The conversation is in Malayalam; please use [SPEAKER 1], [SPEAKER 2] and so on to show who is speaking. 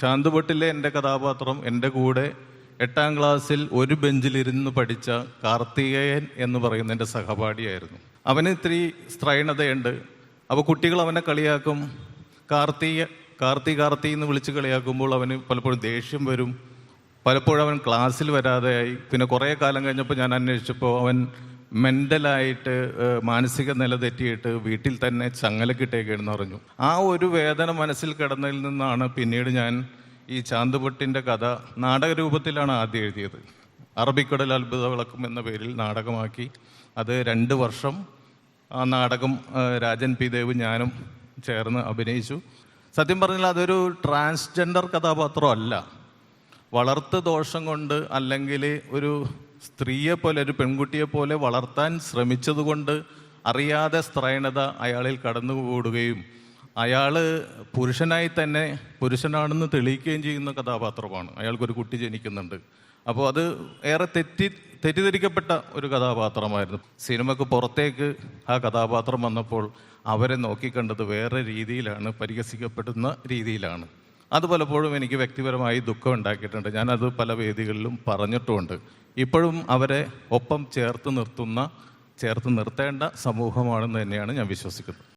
[SPEAKER 1] ചാന്തുപൊട്ടിലെ എന്റെ കഥാപാത്രം എന്റെ കൂടെ എട്ടാം ക്ലാസ്സിൽ ഒരു ബെഞ്ചിലിരുന്ന് പഠിച്ച കാർത്തികേയൻ എന്ന് പറയുന്ന എന്റെ സഹപാഠിയായിരുന്നു. അവന് ഇത്തിരി സ്ത്രൈണതയുണ്ട്. അപ്പോൾ കുട്ടികൾ അവനെ കളിയാക്കും. കാർത്തിക കാർത്തി കാർത്തി എന്ന് വിളിച്ച് കളിയാക്കുമ്പോൾ അവന് പലപ്പോഴും ദേഷ്യം വരും. പലപ്പോഴും അവൻ ക്ലാസ്സിൽ വരാതെയായി. പിന്നെ കുറേ കാലം കഴിഞ്ഞപ്പോൾ ഞാൻ അന്വേഷിച്ചപ്പോൾ അവൻ മെന്റലായിട്ട് മാനസിക നില തെറ്റിയിട്ട് വീട്ടിൽ തന്നെ ചങ്ങല ചങ്ങലക്കിട്ടേക്കാണെന്ന് പറഞ്ഞു. ആ ഒരു വേദന മനസ്സിൽ കിടന്നതിൽ നിന്നാണ് പിന്നീട് ഞാൻ ഈ ചാന്തുപൊട്ടിന്റെ കഥ നാടകരൂപത്തിലാണ് ആദ്യം എഴുതിയത്. അറബിക്കടൽ അത്ഭുത വിളക്കും എന്ന പേരിൽ നാടകമാക്കി. അത് രണ്ട് വർഷം ആ നാടകം രാജൻ പി ദേവ് ഞാനും ചേർന്ന് അഭിനയിച്ചു. സത്യം പറഞ്ഞാൽ അതൊരു ട്രാൻസ്ജെൻഡർ കഥാപാത്രമല്ല. വളർത്ത് ദോഷം കൊണ്ട് അല്ലെങ്കിൽ ഒരു സ്ത്രീയെ പോലെ ഒരു പെൺകുട്ടിയെ പോലെ വളർത്താൻ ശ്രമിച്ചതുകൊണ്ട് അറിയാതെ സ്ത്രൈണത അയാളിൽ കടന്നുകൂടുകയും അയാൾ പുരുഷനായി തന്നെ പുരുഷനാണെന്ന് തെളിയിക്കുകയും ചെയ്യുന്ന കഥാപാത്രമാണ്. അയാൾക്കൊരു കുട്ടി ജനിക്കുന്നുണ്ട്. അപ്പോൾ അത് ഏറെ തെറ്റി തെറ്റിദ്ധരിക്കപ്പെട്ട ഒരു കഥാപാത്രമായിരുന്നു. സിനിമക്ക് പുറത്തേക്ക് ആ കഥാപാത്രം വന്നപ്പോൾ അവരെ നോക്കിക്കണ്ടത് വേറെ രീതിയിലാണ് പരിഹസിക്കപ്പെടുന്ന രീതിയിലാണ്. അത് പലപ്പോഴും എനിക്ക് വ്യക്തിപരമായി ദുഃഖം ഉണ്ടാക്കിയിട്ടുണ്ട്. ഞാനത് പല വേദികളിലും പറഞ്ഞിട്ടുമുണ്ട്. ഇപ്പോഴും അവരെ ഒപ്പം ചേർത്ത് നിർത്തുന്ന ചേർത്ത് നിർത്തേണ്ട സമൂഹമാണെന്ന് തന്നെയാണ് ഞാൻ വിശ്വസിക്കുന്നത്.